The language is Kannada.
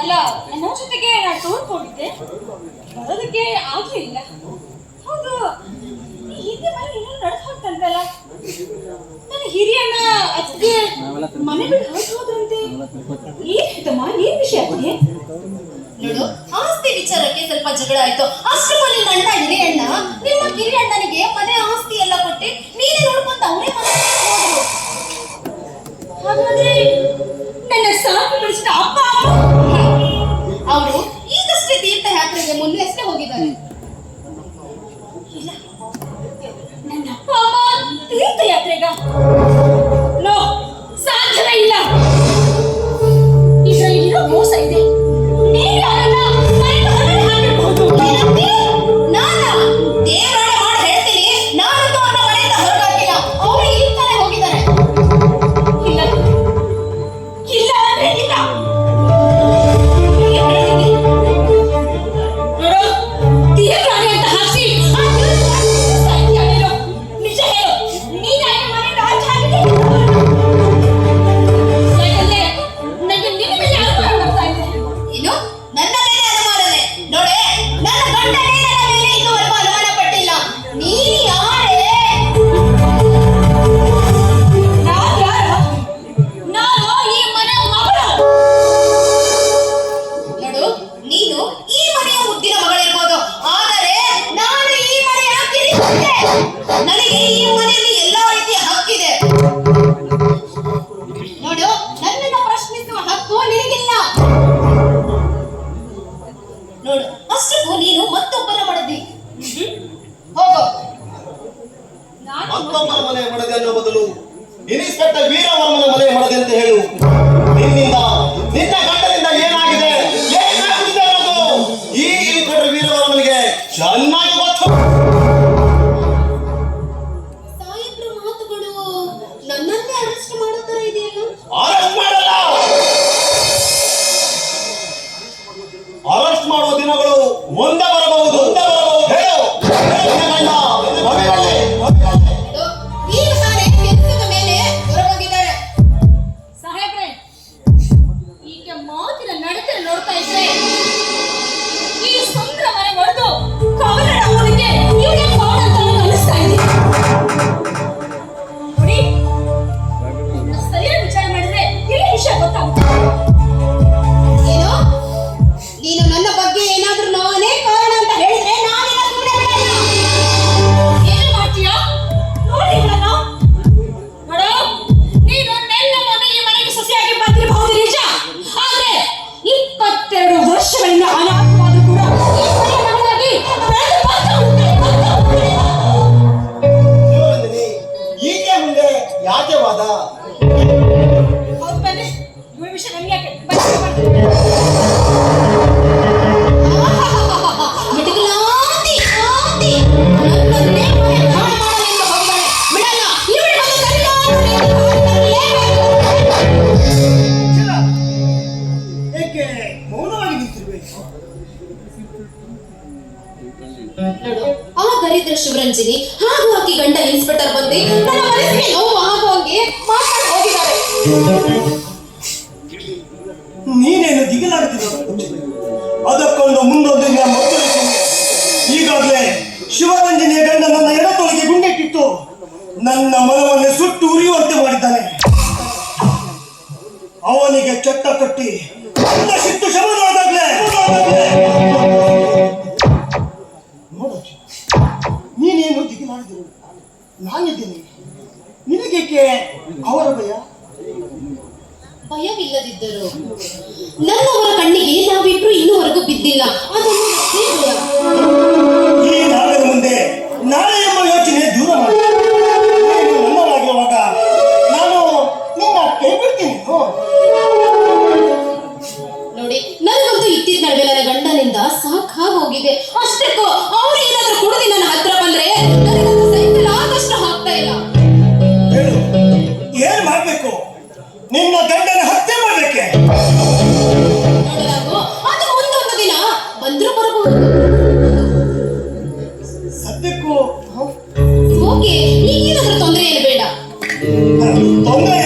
ಅಲ್ಲ, ನನ್ನ ಜೊತೆಗೆ ನಾನು ಟೂರ್ ಹೋಗಿದ್ದೆ ಬರೋದಕ್ಕೆ ಆಗ್ಲಿಲ್ಲ ಹೌದು, ಹೀಗೆ ಮನೆ ಇನ್ನೂ ನಡೆದು ಹೋಗ್ತಂತಲ್ಲ ನನ್ನ ಹಿರಿಯಣ್ಣ ಅತ್ತಿಗೆ ಮನೆ ಬಿಟ್ಟು ಹೊರಟು ಹೋದ್ರಂತೆ. ಏನಿದಮ್ಮ ಏನ್ ವಿಷಯ ಅತ್ತಿಗೆ ನೋಡು, ಆಸ್ತಿ ವಿಚಾರಕ್ಕೆ ಸ್ವಲ್ಪ ಜಗಳ ಆಯ್ತು. ಅಷ್ಟು ಮನೆ ಗಂಡ ಹಿರಿಯ ನಿಮ್ಮ ಹಿರಿಯಣ್ಣನಿಗೆ ಮನೆ ಆಸ್ತಿ ಎಲ್ಲ ಕೊಟ್ಟು ನೀನೇ ನೋಡ್ಕೊಂತ ಅವನೇ ಮನೆ ಹಾಗಾದ್ರೆ ನನ್ನ ಸಾಕು ಬೆಳೆಸಿದ ಅಪ್ಪ. ಅವರು ಈಗಷ್ಟೇ ತೀರ್ಥಯಾತ್ರೆಗೆ ಮೊನ್ನೆ ಅಷ್ಟೇ ಹೋಗಿದ್ದಾರೆ. ನನ್ನ ಅಪ್ಪ ಅಮ್ಮ ತೀರ್ಥಯಾತ್ರೆಗ ಈ ಮನೆಯಲ್ಲಿ ಎಲ್ಲಾ ರೀತಿಯ ಹಕ್ಕಿದೆ ನೋಡು ನನ್ನನ್ನು ಪ್ರಶ್ನಿಸುವ ಹಕ್ಕು ನಿನಗಿಲ್ಲ. ನೋಡು, ಅಷ್ಟಕ್ಕೂ ನೀನು ಮತ್ತೊಬ್ಬರ ಮಡದಿ. ಹೋಗೋ. ಮತ್ತೊಬ್ಬರ ಮನೆ ಮಡದೆ ಅನ್ನೋ ಬದಲು ವೀರವರ್ಮನ ಮನೆ ಮಡದೆ ಅಂತ ಹೇಳು. ನಿನ್ನಿಂದ, ನಿನ್ನ ಗಂಡನಿಂದ ಏನಾಗಿದೆ? ಏನಾಗಿದೆ ಈ ವೀರವರ್ಮನಿಗೆ ಚೆನ್ನಾಗಿ ಗೊತ್ತು. వంద ಆ ದರಿದ್ರ ಶಿವರಂಜಿನಿ ಹಾಗೂ ಆಕೆ ಗಂಡ ಇನ್ಸ್ಪೆಕ್ಟರ್ ಬಂದು ನನ್ನ ಮನಸ್ಸಿಗೆ ನೋವು ಹೋಗಿದ್ದಾರೆ. ನೀನೇನು ದಿಗಿಲಾಗುತ್ತಿದ್ದ ಅದಕ್ಕೊಂದು ಮುಂದೊಂದು ಗಂಡ ನನ್ನ ಎಡತೊಳಗೆ ಗುಂಡಿಟ್ಟಿಟ್ಟು ನನ್ನ ಮನವನ್ನು ಸುಟ್ಟು ಉರಿಯುವಂತೆ ಮಾಡಿದ್ದಾನೆ. ಅವನಿಗೆ ಚಟ್ಟ ಕಟ್ಟಿ ನನ್ನ ಸಿಟ್ಟು ಶಮನವಾದಾಗ್ಲೇ. ನೀನೇನು ನೀನೇನು ದಿಗಿಲಾಡಿದ್ರು ನಾನಿದ್ದೀನಿ. ನಿನಗೇಕೆ ಅವರ ಭಯ? ಭಯವಿಲ್ಲದಿದ್ದರು ನನ್ನವರ ಕಣ್ಣಿಗೆ ನಾವಿಬ್ರು ಇನ್ನೂವರೆಗೂ ಬಿದ್ದಿಲ್ಲ. ಅದನ್ನು ಅಷ್ಟಕ್ಕೂ ಅವ್ರು ಏನಾದ್ರೂ ಕುಡಿದು ನನ್ನ ಹತ್ರ ಬಂದ್ರೆ ನನಗಂತೂ ಆಗ್ತಾ ಇಲ್ಲ. ಹೇಳು ಏನ್ ಮಾಡ್ಬೇಕು? ನಿನ್ನ ಗಂಡನ ಹತ್ಯೆ ಮಾಡ್ಬೇಕೆ ನೋಡಲಾಗು ಅದು ಮುಂದೊಂದು ದಿನ ಬಂದ್ರು ಬರಬಹುದು ಸದ್ಯಕ್ಕೂ ಓಕೆ ಈಗೇನಾದ್ರೂ ತೊಂದರೆ ಏನು ಬೇಡ. ತೊಂದರೆ